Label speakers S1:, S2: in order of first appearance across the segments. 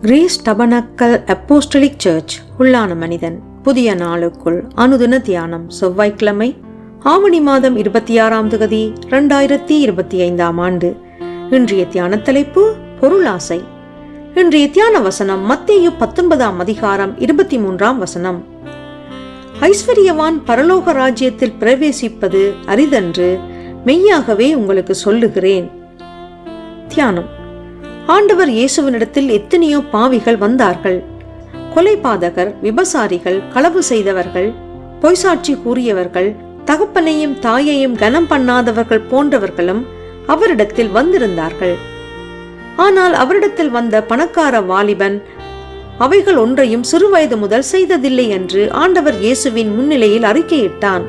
S1: Greece tabernacle apostolic search உள்ளான மனிதன். புதிய நாளுக்குள் அனுதின தியானம் செவ்வாய்க்கிழமை ஆவணி மாதம் இருபத்தி ஆறாம் தகுதி இரண்டாயிரத்தி இருபத்தி ஐந்தாம் ஆண்டு. இன்றைய தியான தலைப்பு பொருளாசை. இன்றைய தியான வசனம் மத்திய பத்தொன்பதாம் அதிகாரம் இருபத்தி மூன்றாம் வசனம். ஐஸ்வர்யவான் பரலோக ராஜ்யத்தில் பிரவேசிப்பது அரிதன்று மெய்யாகவே உங்களுக்கு சொல்லுகிறேன். தியானம். ஆண்டவர் இயேசுவினிடத்தில் எத்தனையோ பாவிகள் வந்தார்கள். கொலைபாதகர் விபசாரிகள் களவு செய்தவர்கள் பொய்சாட்சி கூறியவர்கள் தகப்பனையும் தாயையும் கனம் பண்ணாதவர்கள் போன்றவர்களும் அவரிடத்தில் வந்திருந்தார்கள். ஆனால் அவரிடத்தில் வந்த பணக்கார வாலிபன் அவைகள் ஒன்றையும் சிறுவயது முதல் செய்ததில்லை என்று ஆண்டவர் இயேசுவின் முன்னிலையில் அறிக்கையிட்டான்.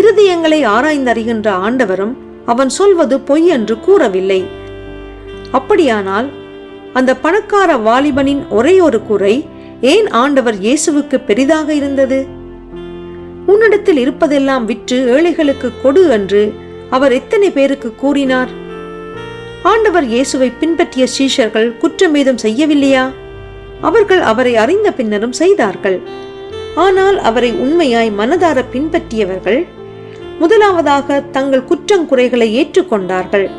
S1: இருதயங்களை ஆராய்ந்தறிகின்ற ஆண்டவரும் அவன் சொல்வது பொய் என்று கூறவில்லை. அப்படியானால் அந்த பணக்கார வாலிபனின் ஒரே ஒரு குறை ஏன் ஆண்டவர் இயேசுவுக்கு பெரிதாக இருந்தது? உன்னிடத்தில் இருப்பதெல்லாம் விற்று ஏழைகளுக்கு கொடு என்று அவர் எத்தனை பேருக்கு கூறினார்? ஆண்டவர் இயேசுவை பின்பற்றிய சீஷர்கள் குற்றமேதும் செய்யவில்லையா? அவர்கள் அவரை அறிந்த பின்னரும் செய்தார்கள். ஆனால் அவரை உண்மையாய் மனதார பின்பற்றியவர்கள் முதலாவதாக தங்கள் குற்றங்குறைகளை ஏற்றுக்கொண்டார்கள்.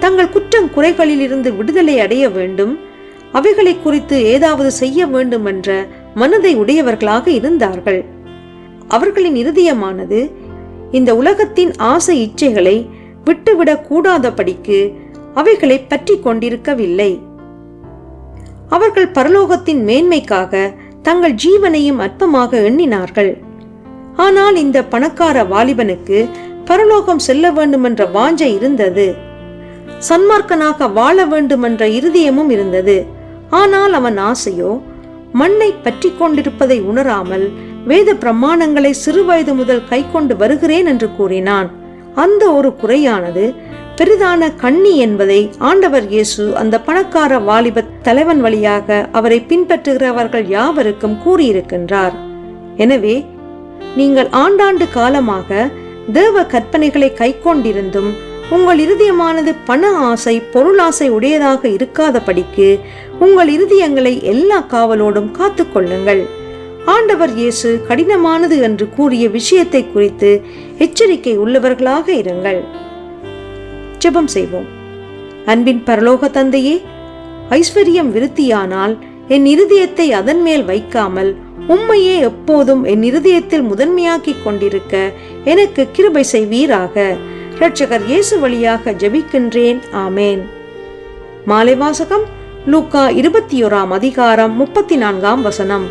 S1: தங்கள் குற்றம் குறைகளிலிருந்து விடுதலை அடைய வேண்டும். அவைகளை குறித்து ஏதாவது செய்ய வேண்டும் என்ற மனதை உடையவர்களாக இருந்தார்கள். அவர்களின் இருதயமானது இந்த உலகத்தின் ஆசை இச்சைகளை விட்டுவிடக் கூடாதபடிக்கு அவைகளை பற்றி கொண்டிருக்கவில்லை. அவர்கள் பரலோகத்தின் மேன்மைக்காக தங்கள் ஜீவனையும் அற்பமாக எண்ணினார்கள். ஆனால் இந்த பணக்கார வாலிபனுக்கு பரலோகம் செல்ல வேண்டுமென்ற வாஞ்சை இருந்தது. சன்மார்க்கனாக வாழ வேண்டுமென்ற இருதயமும் இருந்தது. ஆனால் அவன் ஆசையோ மண்ணை பற்றி கொண்டிருப்பதை உணராமல் வேத பிரமாணங்களை சிறுவயது முதல் கை கொண்டு வருகிறேன் என்று கூறினான். அந்த ஒரு குறையானது பெரிதான கண்ணி என்பதை ஆண்டவர் இயேசு அந்த பணக்கார வாலிப தலைவன் வழியாக அவரை பின்பற்றுகிறவர்கள் யாவருக்கும் கூறியிருக்கின்றார். எனவே நீங்கள் ஆண்டாண்டு காலமாக தேவ கற்பனைகளை கை கொண்டிருந்தும் உங்கள் இருதயமானது பண ஆசை பொருளாசை உடையதாக இருக்காதபடிக்கு உங்கள் இருதயங்களை எல்லா காவலோடும் காத்துக்கொள்ளுங்கள் ஆண்டவர் இயேசு கடினமானது என்று கூறிய விஷயத்தை குறித்து எச்சரிக்கை உள்ளவர்களாக இருங்கள். ஜெபம் செய்வோம். அன்பின் பரலோக தந்தையே ஐஸ்வர்யம் விருத்தியானால் என் இருதயத்தை அதன் மேல் வைக்காமல் உம்மையே எப்போதும் என் இருதயத்தில் முதன்மையாக்கிக் கொண்டிருக்க எனக்கு கிருபை செய்வீராக. இரட்சகர் இயேசு வழியாக ஜெபிக்கின்றேன். ஆமேன். மாலை வாசகம் லூக்கா இருபத்தி ஓராம் அதிகாரம் முப்பத்தி நான்காம் வசனம்.